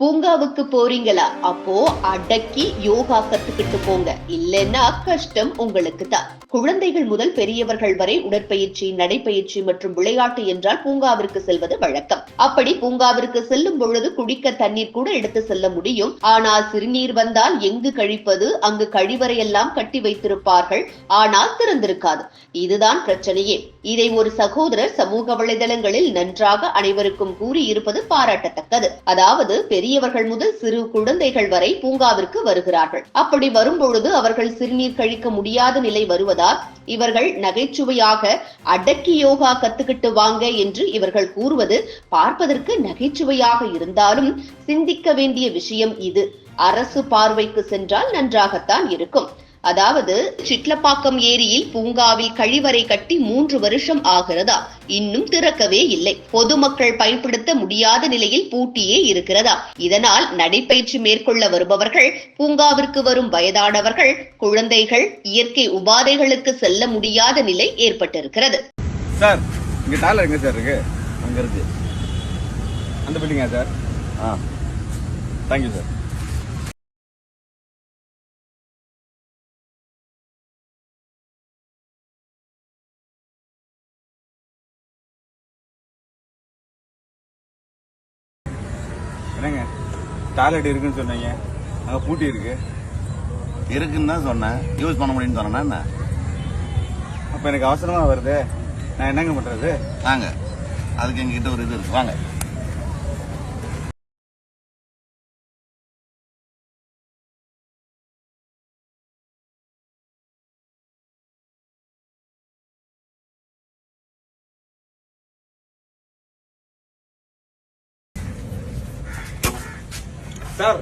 பூங்காவுக்கு போறீங்களா? அப்போ அடக்கி யோகா கத்துக்கிட்டு போங்க. இல்லைன்னா கஷ்டம் உங்களுக்கு தான் குழந்தைகள் முதல் பெரியவர்கள் வரை உடற்பயிற்சி நடைப்பயிற்சி மற்றும் விளையாட்டு என்றால் பூங்காவிற்கு செல்வது வழக்கம். அப்படி பூங்காவிற்கு செல்லும் பொழுது குடிக்க தண்ணீர் கூட எடுத்து செல்ல முடியும். ஆனால் சிறுநீர் வந்தால் எங்கு கழிப்பது? அங்கு கழிவறையெல்லாம் கட்டி வைத்திருப்பார்கள். ஆனால் திறந்திருக்காது. இதுதான் பிரச்சனையே. இதை ஒரு சகோதரர் சமூக வலைதளங்களில் நன்றாக அனைவருக்கும் கூறியிருப்பது பாராட்டத்தக்கது. அதாவது பெரியவர்கள் முதல் சிறு குழந்தைகள் வரை பூங்காவிற்கு வருகிறார்கள். அப்படி வரும்பொழுது அவர்கள் சிறுநீர் கழிக்க முடியாத நிலை வருவதால் இவர்கள் நகைச்சுவையாக அடக்கி யோகா கத்துக்கிட்டு வாங்க என்று இவர்கள் கூறுவது பார்ப்பதற்கு நகைச்சுவையாக இருந்தாலும் சிந்திக்க வேண்டிய விஷயம் இது. அரசு பார்வைக்கு சென்றால் நன்றாகத்தான் இருக்கும். அதாவது சிட்லப்பாக்கம் ஏரியில் பூங்காவில் கழிவறை கட்டி மூன்று வருஷம் ஆகிறதா? இன்னும் திறக்கவே இல்லை. பொதுமக்கள் பயன்படுத்த முடியாத நிலையில் பூட்டியே இருக்கிறதா? இதனால் நடைப்பயிற்சி மேற்கொள்ள வருபவர்கள் பூங்காவிற்கு வரும் வயதானவர்கள் குழந்தைகள் இயற்கை உபாதைகளுக்கு செல்ல முடியாத நிலை ஏற்பட்டிருக்கிறது. சார் இங்க டாலர் எங்க சார் இருக்கு? அங்க இருக்கு. அந்த பில்டிங்கா சார்? ஆ. தேங்க்யூ சார் என்னங்க? டாய்லெட் இருக்குன்னு சொன்னீங்க. அங்க பூட்டி இருக்கு. இருக்குன்னு தான் சொன்னேன். யூஸ் பண்ண முடியும்னு சொன்னேன்னா என்ன? அப்ப எனக்கு அவசரமா வருது. நான் என்னங்க பண்றது? வாங்க. அதுக்கு எங்ககிட்ட ஒரு இது இருக்கு. வாங்க. சார்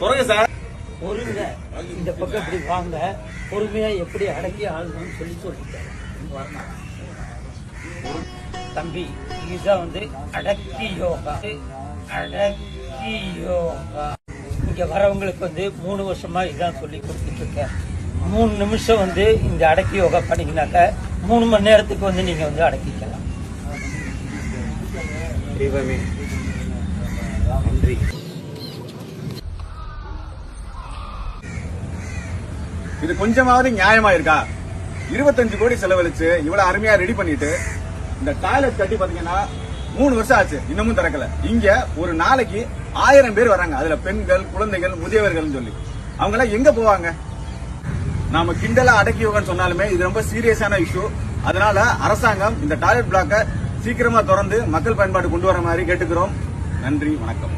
துறங்க சார். பொறுங்க. இந்த பக்கம் இப்படி வாங்க. பொறுமையா எப்படி அடக்கி ஆளணும்னு சொல்லி சொல்லிட்டாரு. தம்பி இதுதான் வந்து அடக்கி யோகா. அடக்கி யோகா. இங்க வரவங்களுக்கு வந்து மூணு வருஷமா இதான் சொல்லி கொடுத்துட்டு இருக்கேன் மூணு நிமிஷம் வந்து இந்த அடக்கி யோகா பண்ணீங்கன்னாக்க மூணு மணி நேரத்துக்கு வந்து நீங்க வந்து அடக்கிக்கலாம். தெய்வமே இது கொஞ்சமாவது நியாயமா இருக்கா இருபத்தஞ்சு கோடி செலவழிச்சு இவ்வளவு அருமையா ரெடி பண்ணிட்டு இந்த டாய்லெட் கட்டி பாத்தீங்கன்னா மூணு வருஷம் ஆச்சு இன்னமும் திறக்கல. இங்க ஒரு நாளைக்கு ஆயிரம் பேர் வராங்க. அதுல பெண்கள் குழந்தைகள் முதியவர்கள் சொல்லி. அவங்க எல்லாம் எங்க போவாங்க? நாம கிண்டலா அடக்கி சொன்னாலுமே இது ரொம்ப சீரியஸான இஷ்யூ அதனால அரசாங்கம் இந்த டாய்லெட் பிளாக்க சீக்கிரமா திறந்து மக்கள் பயன்பாடு கொண்டு வர மாதிரி கேட்டுக்கிறோம். நன்றி வணக்கம்.